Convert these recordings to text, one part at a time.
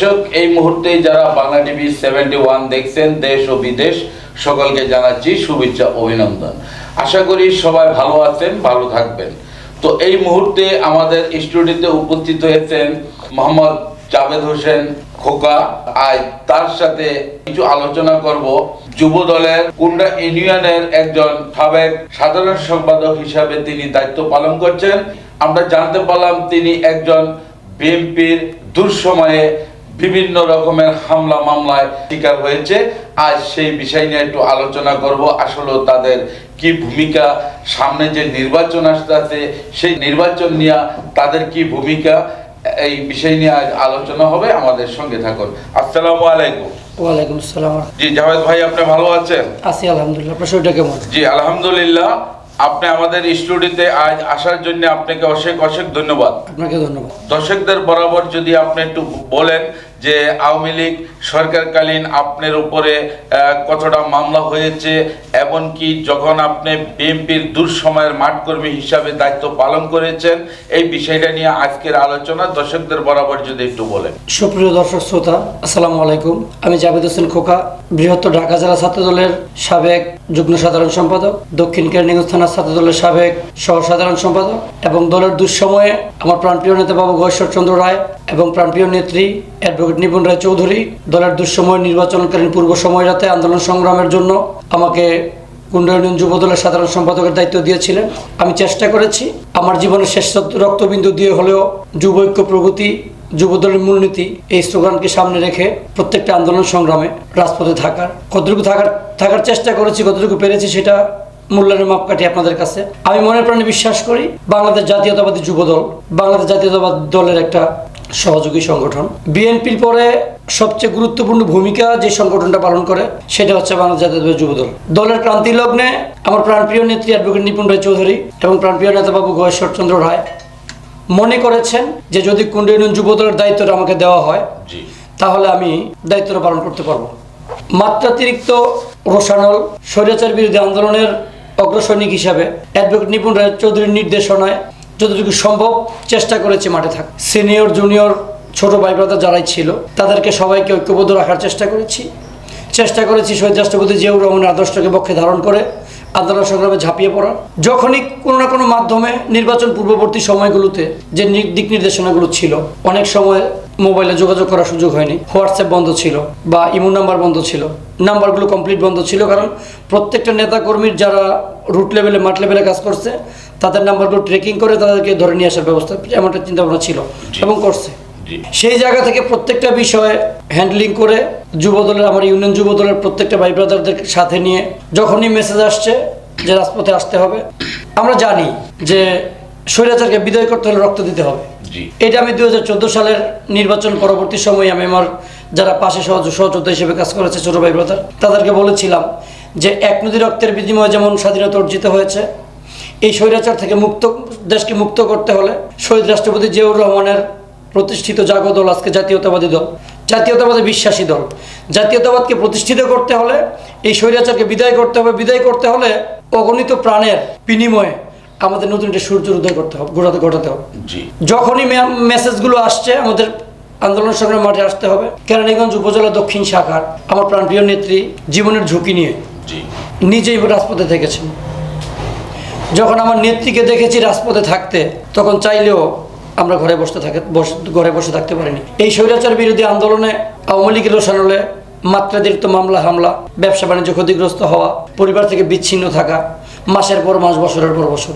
দর্শক এই মুহূর্তে যারা বাংলা টিভি সেভেন্টি ওয়ান দেখছেন, দেশ ও বিদেশ, সকলকে জানাচ্ছি শুভেচ্ছা, অভিনন্দন। আশা করি সবাই ভালো আছেন, ভালো থাকবেন। তো এই মুহূর্তে আমাদের স্টুডিওতে উপস্থিত হয়েছেন মোহাম্মদ জাভেদ হোসেন খোকা। আজ তার সাথে কিছু আলোচনা করব। যুব দলের কুন্ডা ইউনিয়নের একজন সাবেক সাধারণ সম্পাদক হিসাবে তিনি দায়িত্ব পালন করছেন। আমরা জানতে পারলাম তিনি একজন বিএনপির দুঃসময়ে বিভিন্ন রকমের হামলা মামলায় শিকার হয়েছে। আজ সেই বিষয় নিয়ে একটু আলোচনা করব। আসলে তাদের কি ভূমিকা সামনে যে নির্বাচন আসতে আছে সেই নির্বাচন নিয়ে তাদের কি ভূমিকা এই বিষয় নিয়ে আজ আলোচনা হবে। আমাদের সঙ্গে থাকুন। আসসালামু আলাইকুম। ওয়ালাইকুম আসসালাম। জি জাভেদ ভাই আপনি ভালো আছেন? আছি আলহামদুলিল্লাহ। আপনার শরীরটা কেমন? জি আলহামদুলিল্লাহ। আপনি আমাদের স্টুডিওতে আজ আসার জন্য আপনাকে অশেষ অশেষ ধন্যবাদ। আপনাকে ধন্যবাদ। দর্শকদের বরাবর যদি আপনি একটু বলেন যে আওয়ামী লীগ সরকারকালীন আপনার উপরে কতটা মামলা হয়েছে, এমনকি যখন আপনি বিএনপির দুঃসময়ের মাঠকর্মী হিসাবে দায়িত্ব পালন করেছেন, এই বিষয়টা নিয়ে আজকের আলোচনা দর্শকদের বরাবর যদি একটু বলেন। সুপ্রিয় দর্শক শ্রোতা, আসসালামু আলাইকুম। আমি জাভেদ হোসেন খোকা, বৃহত্তর ঢাকা জেলা ছাত্র দলের সাবেক যুগ্ম সাধারণ সম্পাদক, দক্ষিণ কেরানীগঞ্জ থানার ছাত্র দলের সাবেক সহ সাধারণ সম্পাদক এবং দলের দুঃসময়ে আমার প্রাণপ্রিয় নেতা বাবু চন্দ্র রায় এবং প্রাণপ্রিয় নেত্রী অ্যাডভোকেট নিপুণ রায় চৌধুরী, দলের দুঃসময় নির্বাচনকালীন পূর্ব সময়টাতে আন্দোলন সংগ্রামের জন্য আমাকে ইউনিয়ন যুব দলের সাধারণ সম্পাদকের দায়িত্ব দিয়েছিলেন। আমি চেষ্টা করেছি, আমার জীবনের শেষ রক্তবিন্দু দিয়ে হলেও যুব ঐক্য প্রগতি, যুব দলের মূলনীতি এই স্লোগানকে সামনে রেখে প্রত্যেকটা আন্দোলন সংগ্রামে রাজপথে থাকার, কতটুকু থাকার থাকার চেষ্টা করেছি, কতটুকু পেরেছি সেটা মূল্যায়নের মাপকাঠি আপনাদের কাছে। আমি মনে প্রাণে বিশ্বাস করি, বাংলাদেশ জাতীয়তাবাদী যুব দল, বাংলাদেশ জাতীয়তাবাদী দলের একটা সহযোগী সংগঠন। বিএনপির পরে সবচেয়ে গুরুত্বপূর্ণ ভূমিকা যে সংগঠনটা পালন করে সেটা হচ্ছে বাংলাদেশ জাতীয় যুব দল দলের ক্রান্তি লগ্নে আমার প্রাণপ্রিয় নেত্রী অ্যাডভোকেট নিপুণ রায় চৌধুরী এবং প্রাণপ্রিয় নেতাবাবু গয়েশ্বরচন্দ্র রায় মনে করেছেন যে যদি ইউনিয়ন যুব দলের দায়িত্বটা আমাকে দেওয়া হয় তাহলে আমি দায়িত্বটা পালন করতে পারব। মাত্রাতিরিক্ত রোশানল স্বৈরাচার বিরোধী আন্দোলনের অগ্রসৈনিক হিসাবে অ্যাডভোকেট নিপুণ রায় চৌধুরীর নির্দেশনায় যতটুকু সম্ভব চেষ্টা করেছি মাঠে থাক। সিনিয়র, জুনিয়র, ছোট ভাই ব্রাদার যারাই ছিল, তাদেরকে সবাইকে ঐক্যবদ্ধ রাখার চেষ্টা করেছি। চেষ্টা করেছি শহীদ রাষ্ট্রপতি জিয়াউর রহমানের আদর্শকে পক্ষে ধারণ করে আন্দোলন সংগ্রামে ঝাঁপিয়ে পড়া যখনই কোনো না কোনো মাধ্যমে নির্বাচন পূর্ববর্তী সময়গুলোতে যে দিক নির্দেশনাগুলো ছিল, অনেক সময় মোবাইলে যোগাযোগ করার সুযোগ হয়নি, হোয়াটসঅ্যাপ বন্ধ ছিল বা ইমো নাম্বার বন্ধ ছিল, নাম্বারগুলো কমপ্লিট বন্ধ ছিল কারণ প্রত্যেকটা নেতাকর্মীর যারা রুট লেভেলে মাঠ লেভেলে কাজ করছে তাদের নাম্বারগুলো ট্রেকিং করে তাদেরকে ধরে নিয়ে আসার ব্যবস্থা এমনটা চিন্তা ভাবনা ছিল এবং করছে। সেই জায়গা থেকে প্রত্যেকটা বিষয়ে হ্যান্ডলিং করে যুবদলের আমার ইউনিয়ন যুবদলের প্রত্যেকটা ভাই ব্রাদারদের সাথে নিয়ে যখনই মেসেজ আসছে যে রাজপথে আসতে হবে আমরা জানি যে স্বৈরাচারকে বিদায় করতে হলে রক্ত দিতে হবে। এটা আমি দুই হাজার চোদ্দ সালের নির্বাচন পরবর্তী সময়ে আমি আমার যারা পাশে সহজ সহযোদ্ধা হিসেবে কাজ করেছে ছোট ভাই ব্রাদার তাদেরকে বলেছিলাম যে এক নদী রক্তের বিনিময়ে যেমন স্বাধীনতা অর্জিত হয়েছে এই স্বৈরাচার থেকে মুক্ত দেশকে মুক্ত করতে হলে শহীদ রাষ্ট্রপতি জিয়াউর রহমানের প্রতিষ্ঠিত জাগো দল আজকে জাতীয়তাবাদী দল জাতীয়তাবাদী বিশ্বাসী দল। জাতীয়তাবাদকে প্রতিষ্ঠিত করতে হলে এই স্বৈরাচারকে বিদায় করতে হবে। বিদায় করতে হলে অগণিত প্রাণের বিনিময়ে আমাদের নতুন একটা সূর্য উদয় করতে হবে ঘটাতে ঘটাতে হবে। যখনই মেসেজগুলো আসছে আমাদের আন্দোলন সংগ্রাম মাঠে আসতে হবে। কেরানীগঞ্জ উপজেলা দক্ষিণ শাখার আমার প্রাণপ্রিয় নেত্রী জীবনের ঝুঁকি নিয়ে নিজেই রাজপথে থেকেছেন। যখন আমার নেত্রীকে দেখেছি রাজপথে থাকতে তখন চাইলেও আমরা ঘরে বসতে থাকে বসে ঘরে বসে থাকতে পারিনি। এই স্বৈরাচার বিরোধী আন্দোলনে আওয়ামী লীগের রোশানলে মাত্রাতিরিক্ত মামলা হামলা ব্যবসা বাণিজ্য ক্ষতিগ্রস্ত হওয়া পরিবার থেকে বিচ্ছিন্ন থাকা মাসের পর মাস বছরের পর বছর।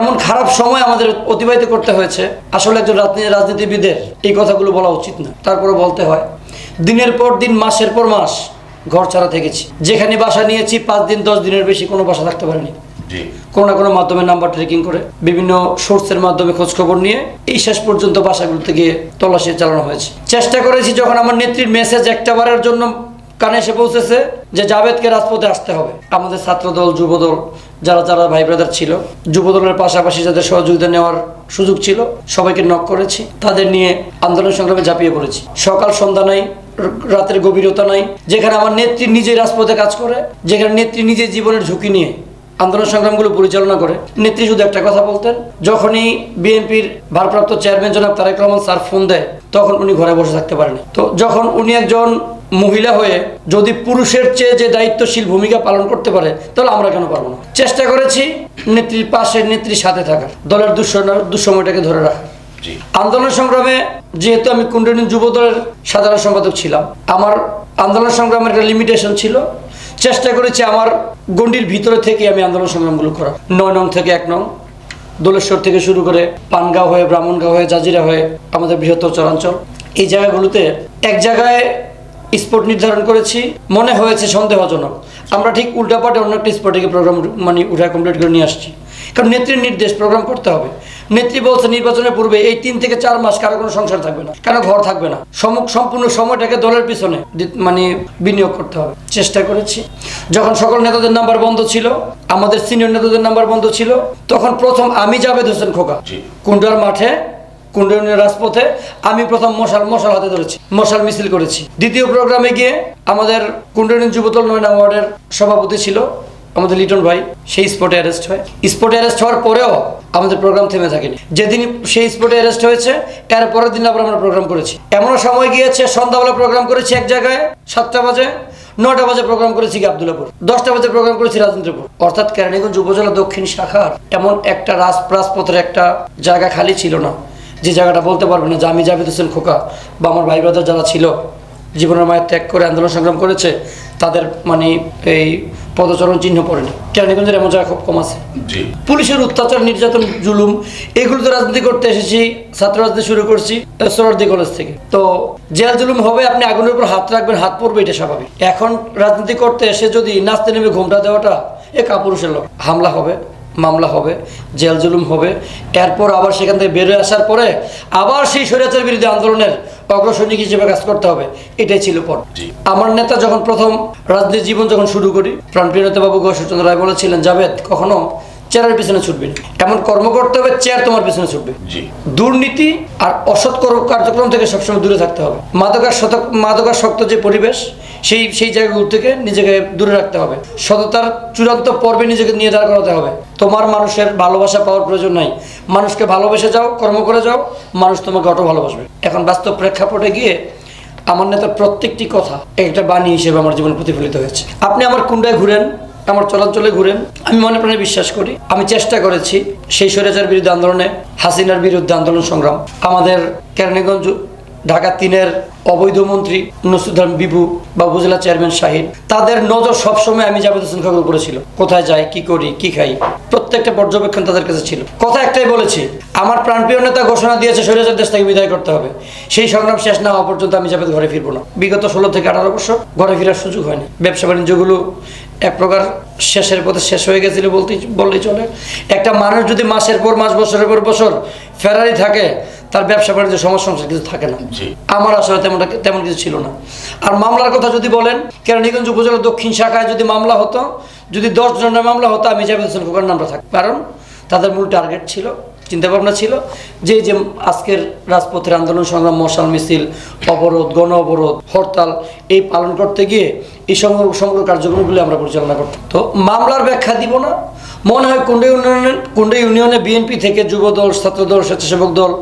এমন খারাপ সময় আমাদের অতিবাহিত করতে হয়েছে। আসলে একজন রাজনীতি রাজনীতিবিদের এই কথাগুলো বলা উচিত না। তারপরে বলতে হয় দিনের পর দিন মাসের পর মাস ঘর ছাড়া থেকেছি। যেখানে বাসা নিয়েছি পাঁচ দিন দশ দিনের বেশি কোনো বাসা থাকতে পারিনি। কোনো না কোনো মাধ্যমে নাম্বার ট্রেকিং করে বিভিন্ন সোর্সের মাধ্যমে খোঁজ খবর নিয়ে এই শেষ পর্যন্ত বাসাগুলোতে গিয়ে তল্লাশি চালানো হয়েছে। চেষ্টা করেছি যখন আমার নেত্রীর মেসেজ একটা বারের জন্য কানে এসে পৌঁছেছে যে জাভেদকে রাজপথে আসতে হবে। আমাদের ছাত্রদল, যুবদল, যারা যারা ভাই ব্রাদার ছিল, যুবদলের পাশাপাশি যাদের সহযোগিতা নেওয়ার সুযোগ ছিল, সবাইকে নক করেছি। তাদের নিয়ে আন্দোলন সংগ্রামে ঝাঁপিয়ে পড়েছি। সকাল, সন্ধ্যা নাই, রাতের গভীরতা নাই। যেখানে আমার নেত্রী নিজেই রাজপথে কাজ করে, যেখানে নেত্রী নিজের জীবনের ঝুঁকি নিয়ে আন্দোলন সংগ্রামগুলো পরিচালনা করে। নেত্রী শুধু একটা কথা বলতেন যখনই বিএনপির ভারপ্রাপ্ত চেয়ারম্যান জনাব তারেক রহমান স্যার ফোন দেয় তখন উনি ঘরে বসে থাকতে পারেন তো যখন উনি একজন মহিলা হয়ে যদি পুরুষের চেয়ে যে দায়িত্বশীল ভূমিকা পালন করতে পারে তাহলে আমরা কেন পারব না? চেষ্টা করেছি নেত্রীর পাশে নেত্রীর সাথে থাকার। দলের দুঃসময় দুঃসময়টাকে ধরে রাখা আন্দোলন সংগ্রামে যেহেতু আমি কুণ্ডনী যুব দলের সাধারণ সম্পাদক ছিলাম আমার আন্দোলন সংগ্রামের একটা লিমিটেশন ছিল। চেষ্টা করেছি আমার গণ্ডির ভিতরে থেকে আমি আন্দোলন সংগ্রামগুলো করার। নয় নং থেকে এক নং। দোলেশ্বর থেকে শুরু করে পানগাঁও হয়ে, ব্রাহ্মণগাঁও হয়ে, জাজিরা হয়ে আমাদের বৃহত্তর চরাঞ্চল। এই জায়গাগুলোতে এক জায়গায় স্পট নির্ধারণ করেছি। মনে হয়েছে সন্দেহজনক। আমরা ঠিক উল্টাপাটে অন্য একটা স্পটে প্রোগ্রাম মানে উঠা কমপ্লিট করে নিয়ে আসছি। কারণ নেত্রীর নির্দেশ প্রোগ্রাম করতে হবে। নেত্রী বলছে নির্বাচনের পূর্বে এই তিন থেকে চার মাস কারও কোনো সংসার থাকবে না কারও ঘর থাকবে না। সম- সম্পূর্ণ সময়টাকে দলের পিছনে মানে বিনিয়োগ করতে হবে। চেষ্টা করেছি। যখন সকল নেতাদের নাম্বার বন্ধ ছিল আমাদের সিনিয়র নেতাদের নাম্বার বন্ধ ছিল তখন প্রথম আমি জাভেদ হোসেন খোকা। কুন্ডার মাঠে কুন্ডনের রাজপথে আমি প্রথম মশাল মশাল হাতে ধরেছি মশাল মিছিল করেছি। দ্বিতীয় প্রোগ্রামে গিয়ে আমাদের কুন্ডনীন যুবদল নয় নং ওয়ার্ডের সভাপতি ছিল। আমাদের লিটন ভাই সেই স্পটে অ্যারেস্ট হয়। স্পটে অ্যারেস্ট হওয়ার পরেও আমাদের প্রোগ্রাম থেমে থাকেনি। যেদিন সেই স্পটে অ্যারেস্ট হয়েছে, এর পরের দিন আবার আমরা প্রোগ্রাম করেছি। এমনও সময় গিয়েছে, সন্ধ্যাবেলা প্রোগ্রাম করেছি এক জায়গায়, সাতটা বাজে নটা বাজে প্রোগ্রাম করেছি আব্দুল্লাপুর দশটা বাজে প্রোগ্রাম করেছি রাজেন্দ্রপুর। অর্থাৎ কেরানীগঞ্জ উপজেলা দক্ষিণ শাখার এমন একটা রাজ রাজপথের একটা জায়গা খালি ছিল না। যে জায়গাটা বলতে পারবে না যে আমি জাভেদ হোসেন খোকা বা আমার ভাই ব্রাদার যারা ছিল জীবনের মায়ের ত্যাগ করে আন্দোলন সংগ্রাম করেছে তাদের মানে এই পদচরণ চিহ্ন পড়েনি কেরানীগঞ্জের এমন জায়গা খুব কম আছে। পুলিশের অত্যাচার নির্যাতন জুলুম এগুলো তো রাজনীতি করতে এসেছি ছাত্র রাজনীতি শুরু করছি সোরারদি কলেজ থেকে। তো জেল জুলুম হবে আপনি আগুনের উপর হাত রাখবেন হাত পড়বে এটা স্বাভাবিক। এখন রাজনীতি করতে এসে যদি নাচতে নেমে ঘুমটা দেওয়াটা এ কাপুরুষের লোক হামলা হবে। মামলা হবে জেল জুলুম হবে। এরপর আবার সেখান থেকে বেরোয় আসার পরে আবার সেই স্বৈরাচার বিরুদ্ধে আন্দোলনের অগ্রসৈনিক হিসেবে কাজ করতে হবে। এটাই ছিল পর। আমার নেতা যখন প্রথম রাজনীতি জীবন যখন শুরু করি প্রাণপ্রিয় নেতা বাবু রায় বলেছিলেন জাভেদ কখনো চেয়ারের পিছনে ছুটবি। এমন কর্ম করতে হবে চেয়ার তোমার পিছনে ছুটবে। দুর্নীতি আর অসৎ কার্যক্রম থেকে সবসময় দূরে থাকতে হবে। মাদকার শতক মাদকার শক্ত যে পরিবেশ সেই সেই জায়গাগুলো থেকে নিজেকে দূরে রাখতে হবে। সততার চূড়ান্ত পর্বে নিজেকে নিয়ে দাঁড় করাতে হবে। তোমার মানুষের ভালোবাসা পাওয়ার প্রয়োজন নাই। মানুষকে ভালোবেসে যাও কর্ম করে যাও মানুষ তোমাকে অটো ভালোবাসবে। এখন বাস্তব প্রেক্ষাপটে গিয়ে আমার নেতার প্রত্যেকটি কথা একটা বাণী হিসেবে আমার জীবনে প্রতিফলিত হয়েছে। আপনি আমার কুণ্ডায় ঘুরেন আমার চলাচলে ঘুরেন। আমি মনে প্রাণে বিশ্বাস করি। আমি চেষ্টা করেছি সেই স্বৈরাচার বিরুদ্ধে আন্দোলনে, হাসিনার বিরুদ্ধে আন্দোলন সংগ্রাম। আমাদের কেরানীগঞ্জ ঢাকা তিনের অবৈধ মন্ত্রী নসুদ্দান বিভু বা উপজেলা চেয়ারম্যান শাহিন, তাদের নজর সবসময় আমি জাভেদ হোসেন খানের উপরে ছিল। কোথায় যাই, কি করি, কি খাই, প্রত্যেকটা পর্যবেক্ষণ তাদের কাছে ছিল। কথা একটাই বলেছি, আমার প্রাণপ্রিয় নেতা ঘোষণা দিয়েছে স্বৈরাচার দেশ থেকে বিদায় করতে হবে। সেই সংগ্রাম শেষ না হওয়া পর্যন্ত আমি জাভেদ ঘরে ফিরবো না। বিগত ষোলো থেকে আঠারো বছর ঘরে ফেরার সুযোগ হয়নি। ব্যবসা বাণিজ্যগুলো এক প্রকার শেষের পথে শেষ হয়ে গেছিল বলতেই বললেই চলে। একটা মানুষ যদি মাসের পর মাস, বছরের পর বছর ফেরারি থাকে তার ব্যবসা বাণিজ্য সমস্যা সংসার কিছু থাকে না। আমার আসলে তেমন তেমন কিছু ছিল না। আর মামলার কথা যদি বলেন কেরানীগঞ্জ উপজেলা দক্ষিণ শাখায় যদি মামলা হতো যদি দশ জনের মামলা হতো আমি জাভেদ হোসেন খোকার নামটা থাক কারণ তাদের মূল টার্গেট ছিল চিন্তাভাবনা ছিল যে যে আজকের রাজপথের আন্দোলন সংগ্রাম মশাল মিছিল অবরোধ গণ অবরোধ হরতাল এই পালন করতে গিয়ে এই সমগ্র সমগ্র কার্যক্রমগুলি আমরা পরিচালনা করতাম। তো মামলার ব্যাখ্যা দিব না। মনে হয় কুন্ডে ইউনিয়নে কুন্ডে ইউনিয়নে বিএনপি থেকে যুব দল ছাত্রদল স্বেচ্ছাসেবক দল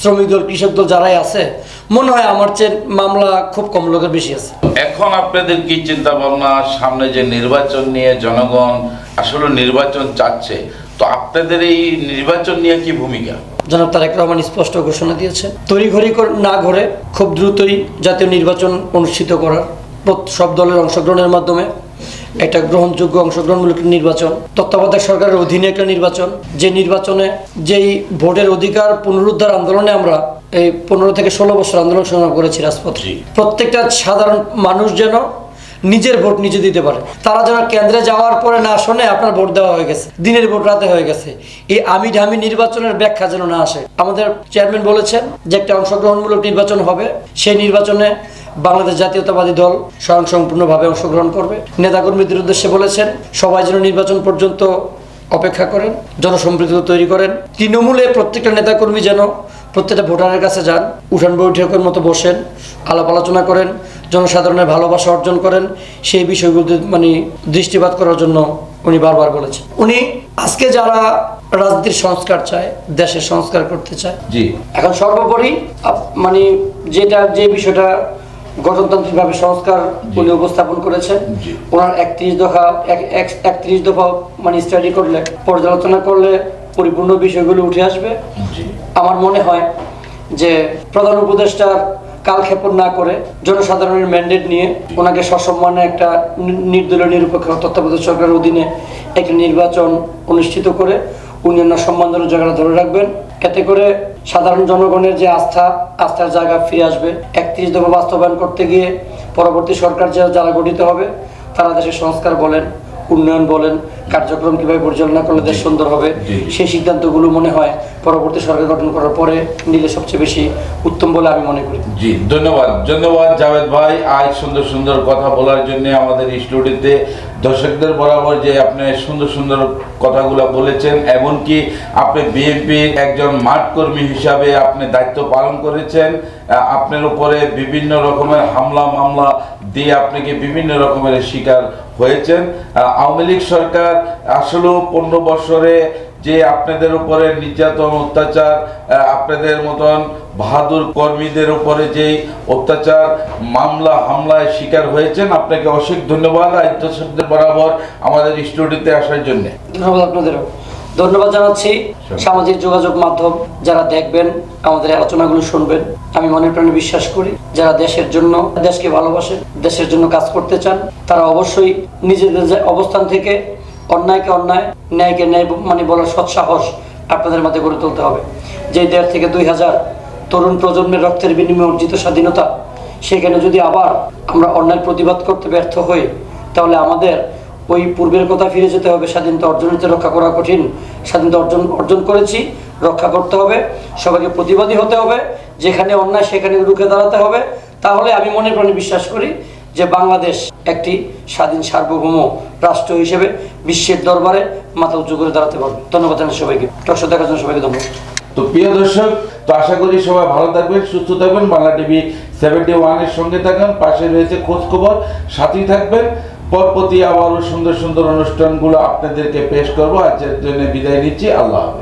শ্রমিক দল কৃষক দল যারাই আছে মনে হয় আমার চেয়ে মামলা খুব কম লোকের বেশি আছে। এখন আপনাদের কি চিন্তা ভাবনা সামনে যে নির্বাচন নিয়ে জনগণ আসলে নির্বাচন চাচ্ছে তো আপনাদের এই নির্বাচন নিয়ে কি ভূমিকা? জনাব তারেক রহমান স্পষ্ট ঘোষণা দিয়েছে তড়িঘড়ি না ঘরে খুব দ্রুতই জাতীয় নির্বাচন অনুষ্ঠিত করার সব দলের অংশগ্রহণের মাধ্যমে একটা গ্রহণযোগ্য অংশগ্রহণমূলক নির্বাচন। তত্ত্বাবধায়ক সরকারের অধীনে একটা নির্বাচন। যে নির্বাচনে যেই ভোটের অধিকার পুনরুদ্ধার আন্দোলনে আমরা এই পনেরো থেকে ষোলো বছর আন্দোলন সংগ্রাম করেছি রাজপথে। প্রত্যেকটা সাধারণ মানুষ যেন নিজের ভোট নিজে দিতে পারে। তারা যেন কেন্দ্রে যাওয়ার পরে না শোনে আপনার ভোট দেওয়া হয়ে গেছে দিনের ভোট রাতে হয়ে গেছে। এই আমি ঢামি নির্বাচনের ব্যাখ্যা যেন না আসে। আমাদের চেয়ারম্যান বলেছেন যে একটা অংশগ্রহণমূলক নির্বাচন হবে। সেই নির্বাচনে বাংলাদেশ জাতীয়তাবাদী দল স্বয়ংসম্পূর্ণভাবে অংশগ্রহণ করবে। নেতাকর্মীদের উদ্দেশ্যে বলেছেন সবাই যেন নির্বাচন পর্যন্ত অপেক্ষা করেন জনসম্পৃক্ত তৈরি করেন। তৃণমূলে প্রত্যেকটা নেতাকর্মী যেন প্রত্যেকটা ভোটারের কাছে যান উঠান বৈঠকের মতো বসেন আলাপ আলোচনা করেন জনসাধারণের ভালোবাসা অর্জন করেন সেই বিষয়গুলোতে মানে দৃষ্টিপাত করার জন্য উনি বারবার বলেছেন। উনি আজকে যারা রাজনীতির সংস্কার চায় দেশের সংস্কার করতে চায় জি। এখন সর্বোপরি মানে যেটা যে বিষয়টা গণতান্ত্রিকভাবে সংস্কার উনি উপস্থাপন করেছেন। ওনার একত্রিশ দফা একত্রিশ দফা মানে স্টাডি করলে পর্যালোচনা করলে পরিপূর্ণ বিষয়গুলো উঠে আসবে। আমার মনে হয় যে প্রধান উপদেষ্টার কালক্ষেপণ না করে জনসাধারণের ম্যান্ডেট নিয়ে ওনাকে সসম্মানে একটা নির্দলীয় নিরপেক্ষ তত্ত্বাবধায়ক সরকারের অধীনে একটি নির্বাচন অনুষ্ঠিত করে উন্নয়ন সম্মানজনক জায়গাটা ধরে রাখবেন। এতে করে সাধারণ জনগণের যে আস্থা, আস্থার জায়গা ফিরে আসবে। একত্রিশ দফা বাস্তবায়ন করতে গিয়ে পরবর্তী সরকার যারা গঠিত হবে, তারা দেশের সংস্কার বলেন। উন্নয়ন বলেন কার্যক্রম কীভাবে পরিচালনা করলে দেশ সুন্দর হবে সেই সিদ্ধান্তগুলো মনে হয় পরবর্তী সরকার গঠন করার পরে নিলে সবচেয়ে বেশি উত্তম বলে আমি মনে করি। জি ধন্যবাদ। ধন্যবাদ জাভেদ ভাই আজ সুন্দর সুন্দর কথা বলার জন্য আমাদের স্টুডিওতে দর্শকদের বরাবর যে আপনি সুন্দর সুন্দর কথাগুলো বলেছেন এমনকি আপনি বিএনপির একজন মাঠ কর্মী হিসাবে আপনি দায়িত্ব পালন করেছেন আপনার উপরে বিভিন্ন রকমের হামলা মামলা দিয়ে আপনাকে বিভিন্ন রকমের শিকার হয়েছেন। আওয়ামী লীগ সরকার আসলেও পনেরো বছরে যে আপনাদের উপরে নির্যাতন, অত্যাচার আপনাদের মতন বাহাদুর কর্মীদের উপরে যে অত্যাচার, মামলা, হামলায় শিকার হয়েছেন, আপনাকে অশেষ ধন্যবাদ। দর্শকদের বরাবর আমাদের স্টুডিওতে আসার জন্য। ধন্যবাদ আপনাদেরও। ধন্যবাদ জানাচ্ছি। সামাজিক যোগাযোগ মাধ্যম যারা দেখবেন আমাদের আলোচনাগুলো শুনবেন আমি মনে প্রাণে বিশ্বাস করি যারা দেশের জন্য দেশকে ভালোবাসেন দেশের জন্য কাজ করতে চান তারা অবশ্যই নিজেদের অবস্থান থেকে অন্যায়কে অন্যায় ন্যায়কে ন্যায় মানে বলার সৎসাহস আপনাদের মধ্যে গড়ে তুলতে হবে। যে দেড় থেকে দুই হাজার তরুণ প্রজন্মের রক্তের বিনিময়ে অর্জিত স্বাধীনতা সেখানে যদি আবার আমরা অন্যায় প্রতিবাদ করতে ব্যর্থ হই তাহলে আমাদের ওই পূর্বের কথা ফিরে যেতে হবে। স্বাধীনতা অর্জনের রক্ষা করা কঠিন। স্বাধীনতা অর্জন অর্জন করেছি, রক্ষা করতে হবে, সবাইকে প্রতিবাদী হতে হবে, যেখানে অন্যায় সেখানে রুখে দাঁড়াতে হবে। তাহলে আমি মনে প্রাণে বিশ্বাস করি যে বাংলাদেশ একটি স্বাধীন সার্বভৌম রাষ্ট্র হিসেবে বিশ্বের দরবারে মাথা উঁচু করে দাঁড়াতে পারবে। ধন্যবাদ জানাই সবাইকে। টকশো দেখার জন্য সবাইকে ধন্যবাদ। তো প্রিয় দর্শক, তো আশা করি সবাই ভালো থাকবেন, সুস্থ থাকবেন। বাংলা টিভি সেভেন্টি ওয়ানের সঙ্গে থাকবেন পাশে রয়েছে খোঁজ খবর, সাথেই থাকবেন। পরপতি আবারও সুন্দর সুন্দর অনুষ্ঠানগুলো আপনাদেরকে পেশ করব। আজকের জন্য বিদায় নিচ্ছি। আল্লাহ হাফেজ।